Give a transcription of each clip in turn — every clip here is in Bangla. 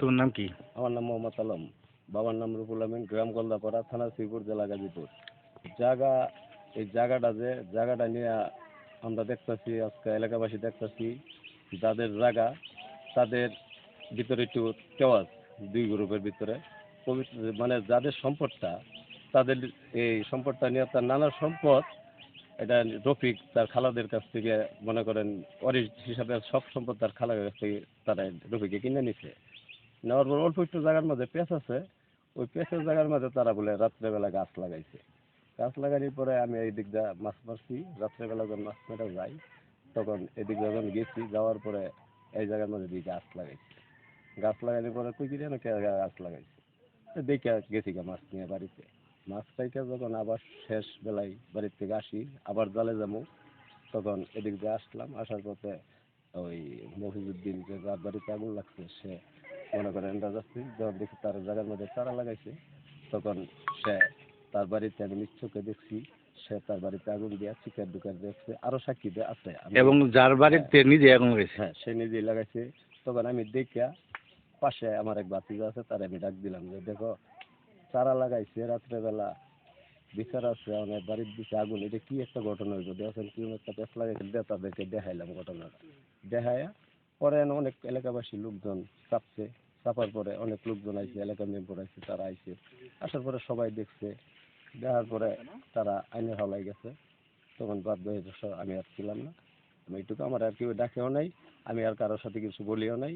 তোর নাম কি? আমার নাম মোহাম্মদ আলম। বাবার নাম রুপুল আমিন গ্রাম গলদাপাড়া থানা শ্রীপুর জেলা গাজীপুর। জায়গা এই জায়গাটা যে জায়গাটা নিয়ে আমরা দেখতেছি আজকে এলাকাবাসী দেখতেছি যাদের জায়গা তাদের ভিতরে একটু কেওয়াজ দুই গ্রুপের ভিতরে। পবিত্র মানে যাদের সম্পদটা তাদের এই সম্পদটা নিয়ে তার নানা সম্পদ এটা রফিক তার খালাদের কাছ থেকে মনে করেন অরিজ হিসাবে সব সম্পদ তার খালার কাছ থেকে তারা রফিকে কিনে নিছে। নেওয়ার পর অল্প একটু জায়গার মধ্যে পেঁচ আছে, ওই পেঁচের জায়গার মধ্যে তারা বলে রাত্রেবেলা গাছ লাগাইছে। গাছ লাগানোর পরে আমি এই দিক দিয়ে মাছ মারছি, রাত্রেবেলা যখন মাছ মারা যাই, তখন এদিক যখন গেছি, যাওয়ার পরে এই জায়গার মধ্যে দিয়ে গাছ লাগাইছে। গাছ লাগানোর পরে তুই কি জানো গাছ লাগাইছে? দেখে গেছি গা মাছ নিয়ে বাড়িতে। মাছ পাইকে যখন আবার শেষ বেলায় বাড়ির থেকে আসি, আবার জালে যাব, তখন এদিক দিয়ে আসলাম, আসার পথে ওই মফিজুদ্দিন যে যার বাড়িতে আগুন লাগছে, সে মনে করেন রাজাস্তি যখন দেখি তার জায়গার মধ্যে চারা লাগাইছে তখন সে তার বাড়িতে আমি নিশ্চয়কে দেখছি সে তার বাড়িতে আগুন দিয়ে চিকেন দোকান দেখছে আরও সাক্ষী দিয়ে আছে। এবং যার বাড়িতে নিজে আগুন গেছে হ্যাঁ সে নিজেই লাগাইছে। তখন আমি দেখিয়া পাশে আমার এক বাতিজা আছে তার আমি ডাক দিলাম যে দেখো চারা লাগাইছে রাত্রেবেলা বিচার আছে অনেক বাড়ির দিকে আগুন এটা কি একটা ঘটনা হইব? দেখেন কি একটা পেস লাগাইছে দিয়ে তাদেরকে দেখাইলাম ঘটনাটা। দেখাইয়া পরে অনেক এলাকাবাসী লোকজন চাপছে চাপার পরে অনেক লোকজন আইছে এলাকা মেম্বার আইছে তারা আইছে। আসার পরে সবাই দেখছে দেখার পরে তারা আইনের হলাই গেছে। তখন বাদ হয়ে আমি আর ছিলাম না। আমি এইটুকু আমার আর কেউ ডাকেও নাই আমি আর কারোর সাথে কিছু বলিও নাই।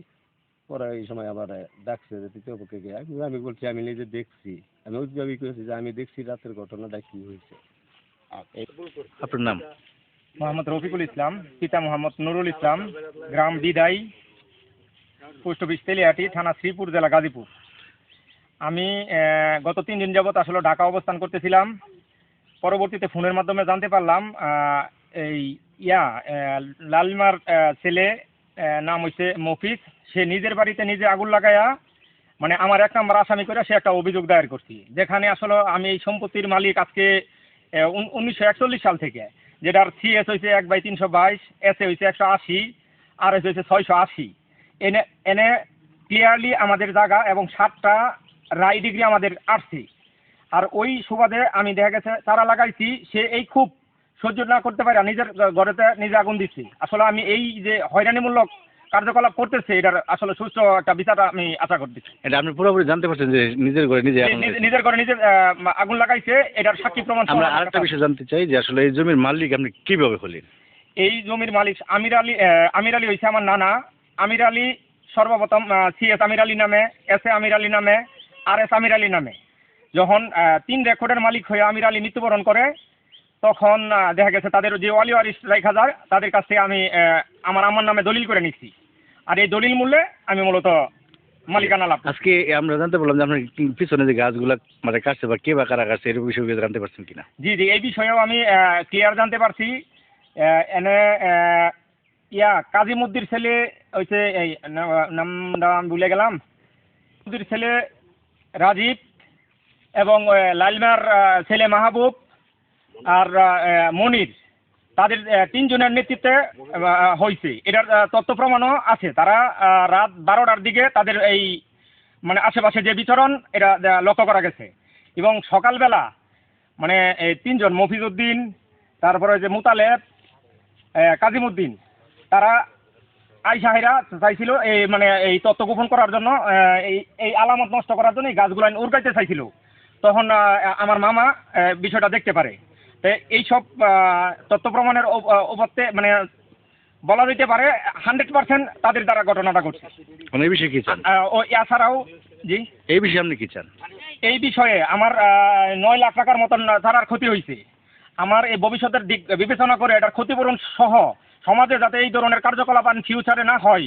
পরে এই সময় আমার ডাকছে যে তৃতীয় পক্ষে গিয়ে আমি আমি বলছি আমি নিজে দেখছি। আমি ওইভাবেই করেছি যে আমি দেখছি রাতের ঘটনাটা কি হয়েছে। আপনার নাম? মোহাম্মদ রফিকুল ইসলাম পিতা মোহাম্মদ নুরুল ইসলাম গ্রাম বিদাই। পোস্ট অফিস তেলিয়াটি, থানা শ্রীপুর, জেলা গাজীপুর। আমি গত তিন দিন যাবত আসলে ঢাকা অবস্থান করতেছিলাম। পরবর্তীতে ফোনের মাধ্যমে জানতে পারলাম এই ইয়া লালমার ছেলে নাম হচ্ছে মফিজ। সে নিজের বাড়িতে নিজে আগুন লাগায়া মানে আমার এক নম্বর আসামি করে সে একটা অভিযোগ দায়ের করছি। যেখানে আসলে আমি এই সম্পত্তির মালিক আজকে উনিশশো একচল্লিশ সাল থেকে, যেটার সিএস হয়েছে এক বাই তিনশো বাইশ এস এ হয়েছে একশো আশি আর এস হয়েছে ছয়শো আশি। এনে এনে ক্লিয়ারলি আমাদের জায়গা এবং সাতটা রায় ডিগ্রি আমাদের আসছে। আর ওই সুবাদে আমি দেখা গেছে চারা লাগাইছি সে এই খুব সহ্য না করতে পারে নিজের ঘরেতে নিজে আগুন দিচ্ছি। আসলে আমি এই যে হয়রানিমূলক কার্যকলাপ করতেছে এটার আসলে সুষ্ঠু একটা বিচার আমি আশা করতেছি। এটা আপনি পুরোপুরি জানতে পারছেন যে নিজের ঘরে নিজে নিজে- নিজের ঘরে নিজের আগুন লাগাইছে এটার সাক্ষী প্রমাণ আমরা আরেকটা বিষয় জানতে চাই যে আসলে এই জমির মালিক আপনি কীভাবে হলেন? এই জমির মালিক আমির আলী আমির আলী হয়েছে আমার নানা। আমির আলী সর্বপ্রথম সি এস আমির আলী নামে এস এ আমির আলী নামে আর এস আমির আলী নামে। যখন তিন রেকর্ডের মালিক হয়ে আমির আলী মৃত্যুবরণ করে তখন দেখা গেছে তাদের যে ওয়ালি ওয়ারিস রাইখ হাজার তাদের কাছ থেকে আমি আমার আমার নামে দলিল করে নিচ্ছি আর এই দলিল মূল্যে আমি মূলত মালিকানা লাভ আজকে আমরা জানতে পারলাম যে আপনার পিছনে যে গাছগুলো মানে কাটছে বা কে বা কারা কাটছে এর বিষয়ে জানতে পারছেন কিনা? জি জি এই বিষয়েও আমি ক্লিয়ার জানতে পারছি। এনে ইয়া কাজীমুদ্দির ছেলে হচ্ছে এই না- নামটা আমি ভুলে গেলাম। মুদ্দির ছেলে রাজীব এবং লালমার ছেলে মাহবুব আর মনির। তাদের তিনজনের নেতৃত্বে হয়েছে এটার তথ্য প্রমাণও আছে। তারা রাত বারোটার দিকে তাদের এই মানে আশেপাশে যে বিচরণ এটা লক্ষ্য করা গেছে। এবং সকালবেলা মানে তিনজন মফিজউদ্দিন তারপরে যে মুতালেব কাজিমুদ্দিন তারা আইসাহিরা চাইছিল এই মানে এই তথ্য গোপন করার জন্য এই এই আলামত নষ্ট করার জন্য এই গাছগুলো উড়কাইতে চাইছিল। তখন আমার মামা বিষয়টা দেখতে পারে। তো এইসব তথ্য প্রমাণের উপরতে মানে বলা যেতে পারে হান্ড্রেড পার্সেন্ট তাদের দ্বারা ঘটনাটা ঘটছে। এই বিষয়ে কি চান? ও এছাড়াও জি? এই বিষয়ে আপনি কি চান? এই বিষয়ে আমার নয় লাখ টাকার মতন ছাড়ার ক্ষতি হয়েছে আমার এই ভবিষ্যতের দিক বিবেচনা করে এটার ক্ষতিপূরণ সহ সমাজে যাতে এই ধরনের কার্যকলাপ আর ফিউচারে না হয়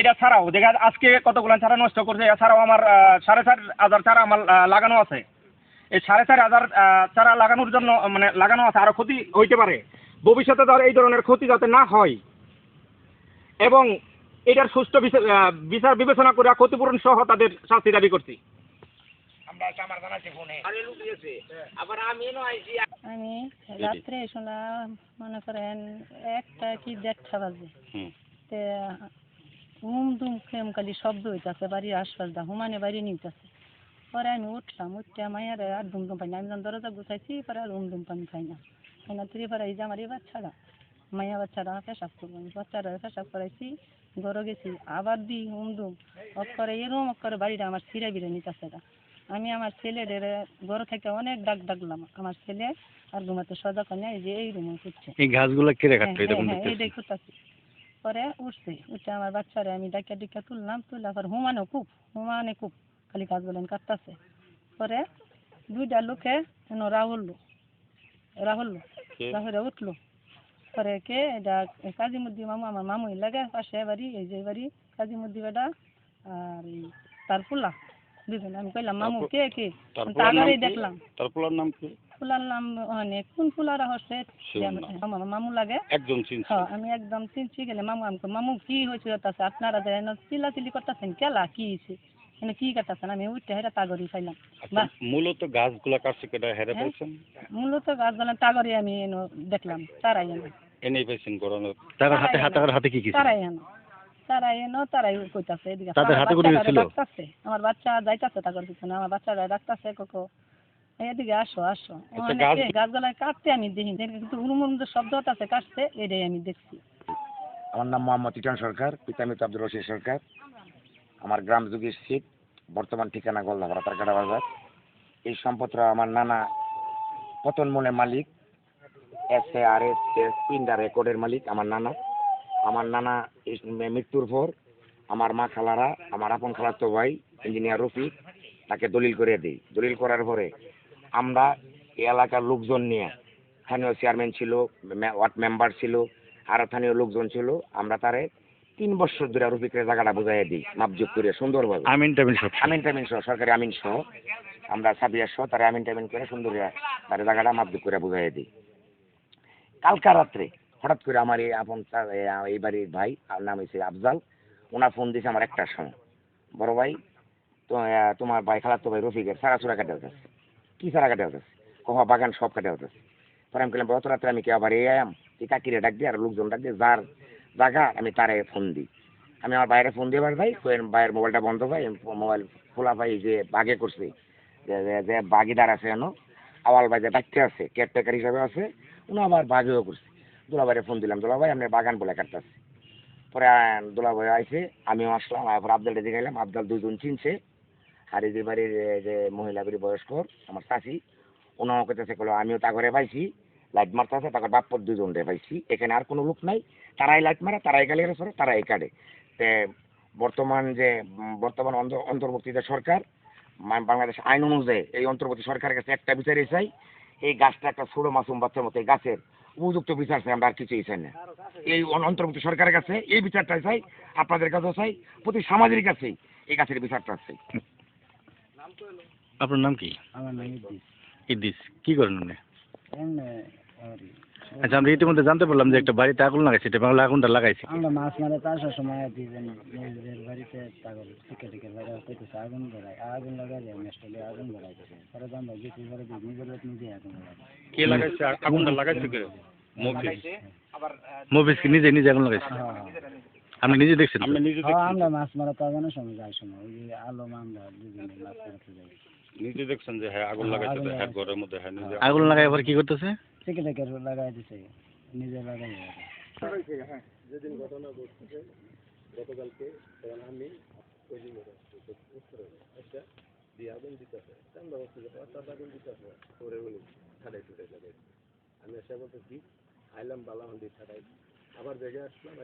এটা ছাড়াও, দেখা আজকে কতগুলো চারা নষ্ট করছে, এছাড়াও আমার সাড়ে চার হাজার চারা আমার লাগানো আছে। এই সাড়ে চার হাজার চারা লাগানোর জন্য মানে লাগানো আছে আরও ক্ষতি হইতে পারে। ভবিষ্যতে ধর এই ধরনের ক্ষতি যাতে না হয়। এবং এটার সুষ্ঠু বিচার বিবেচনা করে ক্ষতিপূরণ সহ তাদের শাস্তি দাবি করছি। আমি রাত্রে শুনলাম মনে করেন একটা কি দেড়টা বাজে। হুম। তে হুম দুম খেম খালি শব্দ হইতাছে বাড়ির আশপাশ দা হুমানে বাড়ি নিতেছে। পরে আমি উঠলাম উঠতে মায়ের আর দুম দুম পাই না আমি যখন দরজা গুছাইছি পরে আর উম দুম পানি খাই না। খাই না তুই পরে এই যে আমার এই বাচ্চারা মাইয়া বাচ্চারা পেশাব করব। আমি বাচ্চারা পেশাব করাইছি ঘরে গেছি আবার দি হুম দুম। অফ করে এরম অফ করে বাড়িটা আমার ছিঁড়ে বিড়ে নিতেছে আমি আমার ছেলেদের ঘর থেকে অনেক ডাক ডাকলাম। আমার ছেলে আর ঘুমাতে সজা করে এই যে এই রুমে করছে এই গাছগুলা কেড়ে হ্যাঁ কাটলো এটা কোন হ্যাঁ দেখতেছি। এইটাই করতেছি পরে উঠছে উঠে আমার বাচ্চারা আমি ডাকা ডিকা তুললাম তুলা পরে হুমানে খুব হুমানে খুব খালি কাজ বলেন কাটতেছে। পরে দুইটা লোকে রাহুল রাহুল রাহুলে উঠল। পরে কে? এটা কাজীমুদ্দি মামু আমার মামুই লাগে পাশে বাড়ি এই যে বাড়ি কাজীমুদ্দি বেটা আর এই তার ফুলা। দুজন আমি কইলাম মামু কে কে? তারপরেই দেখলাম। তার পোলার নাম কি? ফুলার নাম অনেক কোন ফুলারা হচ্ছে? আমার মামু লাগে। একজন চিনছে। হ্যাঁ আমি একদম চিনছি গেলে মামু আমাকে মামু কি হয়েছে তাছে আপনারা যে এনে চিল্লাচিল্লি করতেছেন কেলা কি হয়েছে এনে কি কাটাছেন আমি উঠতে হেরা তাগরি খাইলাম আচ্ছা, মূলত গাছগুলা কাটছে কেটে হেরে হ্যাঁ। পাইছেন? মূলত গাছ জ্বালান তাগরি আমি এনে দেখলাম তারাই এনে। এনেই পাইছেন গরমে? তার হাতে হাতে তার হাতে কি কি তারাই এনে। তারাই এনো তারাই কইতাছে এদিকে তাদের হাতে করে আমার বাচ্চা যাইতাছে পিছনে আমার বাচ্চারা ডাকতাছে কোকো। এদিকে আসো আসো। কাটতে আমি দেখি কিন্তু যে শব্দ কাটছে এটাই আমি দেখছি। আমার নাম মোহাম্মদ ইটান সরকার পিতা মৃত আব্দুল রশিদ সরকার। আমার গ্রাম যুগের শীত বর্তমান ঠিকানা গলদাপাড়া তারকাটা বাজার। এই সম্পদটা আমার নানা পতন মনের মালিক S A R S S পিন্ডা রেকর্ডের মালিক আমার নানা। আমার নানা মৃত্যুর পর আমার মা খালারা আমার আপন খালাতো ভাই ইঞ্জিনিয়ার রফিক তাকে দলিল করে দিই। দলিল করার পরে আমরা এই এলাকার লোকজন নিয়ে স্থানীয় চেয়ারম্যান ছিল ওয়ার্ড মেম্বার ছিল আর স্থানীয় লোকজন ছিল আমরা তারে তিন বছর ধরে রফিকের জায়গাটা বুঝাইয়া দিই মাপযোগ করে সুন্দরভাবে। আমিন টামিন সব। আমিন টামিন সহ সরকারি আমিন সহ আমরা সাবিয়ার সহ তারা আমিন টামিন করে সুন্দর তার জায়গাটা মাপযোগ করে বুঝাইয়া দিই। কালকা রাত্রে হঠাৎ করে আমার এই আপন এই বাড়ির ভাই নাম হয়েছে আফজাল। ওনার ফোন দিয়েছে আমার একটার সময়। বড় ভাই, তো তোমার ভাই খালাতো ভাই রফিকের, সারা সুরা কাটে হতেছে কী সারা কাটে হতেছে কহা, বাগান সব কাটে হতেছে পরে আমি বললাম অত রাত্রে আমি কি আবার এই আয়াম তুই কাকিরে ডাক দিই আর লোকজন ডাক দিয়ে? যার জায়গা, আমি তারে ফোন দিই। আমি আমার বাইরে ফোন দিয়ে ভাই বাইরের মোবাইলটা বন্ধ পাই মোবাইল খোলা পাই যে বাগে করছে, যে বাগিদার আছে এনো, আওয়াল ভাই যে দায়িত্বে আছে কেয়ারটেকার হিসাবে আছে, উনি আবার বাগেও করছে। দুলাভাইরে ফোন দিলাম, দুলাভাই, আপনি বাগান বলে কাটতেছে পরে দুলাভাই আইছে, আমিও আসলাম তারপর আবদালটা গেলাম আবদাল দুজন চিনছে। আর যে বাড়ির যে মহিলা বাড়ির বয়স্ক, আমার চাষি আমাকে কাছে কলো আমিও তা ঘরে পাইছি, লাইট মারতে তারপর বাপ্পর দুজন রে পাইছি। এখানে আর কোনো লোক নাই, তারাই লাইট মারে, তারাই গালি সরে তারাই কাটে। তে, বর্তমান যে বর্তমান অন্ত- অন্তর্বর্তীতে সরকার বাংলাদেশ আইন অনুযায়ী এই অন্তর্বর্তী সরকারের কাছে একটা বিচারই চাই, এই গাছটা একটা ছোট মাসুম বাচ্চার মতো, এই গাছের উপযুক্ত বিচার চাই আমরা আর কিছুই চাই না। এই অন্তর্ভুক্ত সরকারের কাছে এই বিচারটাই চাই আপনাদের কাছেও চাই প্রতি সমাজের কাছেই এই গাছের বিচারটা চাই। আপনার নাম কি? আমার নাম ইদ্দিস ইদ্দিস কি করেন আপনি আর আচ্ছা আমরা ইতিমধ্যে জানতে পারলাম যে একটা বাড়িতে আগুন লাগাইছে এটা বাংলা আগুনটা লাগাইছে। আমরা মাছ মারে আসার সময় দুজন নিজেদের বাড়িতে তাগর টিকে টিকে লাগা করতেছে আগুন ধরায় আগুন লাগা যায় মেস্টলে আগুন ধরাইতেছে পরে তো আমরা গেছি পরে নিজের লোক নিজে আগুন লাগাই কে লাগাইছে? আর আগুনটা লাগাইছে কে? কি নিজে নিজে আগুন লাগাইছে? হ্যাঁ। আপনি নিজে দেখছেন? আপনি নিজে হ্যাঁ আমরা মাছ মারা তাগানোর সময় যাই সময়। ওই আলো আমরা দুজনে মাছ মারতে যাই। নিজে দেখছেন যে হ্যাঁ আগুন হ্যাঁ, লাগাইছে হ্যাঁ ঘরের মধ্যে হ্যাঁ নিজে আগুন লাগাই আবার কি করতেছে? লাগাই দিছে নিজে লাগাই যেদিন ঘটনা ঘটছে গতকালকে তখন আমি একটা দিয়ে আগুন দিতেছে আমরা বলছি আগুন দিতেছে পরে উনি ছাড়াই ছুটে যাবে আমি এসে বলতেছি আইলাম বালাহন্দি ছাড়াই। আবার জায়গায় আসলাম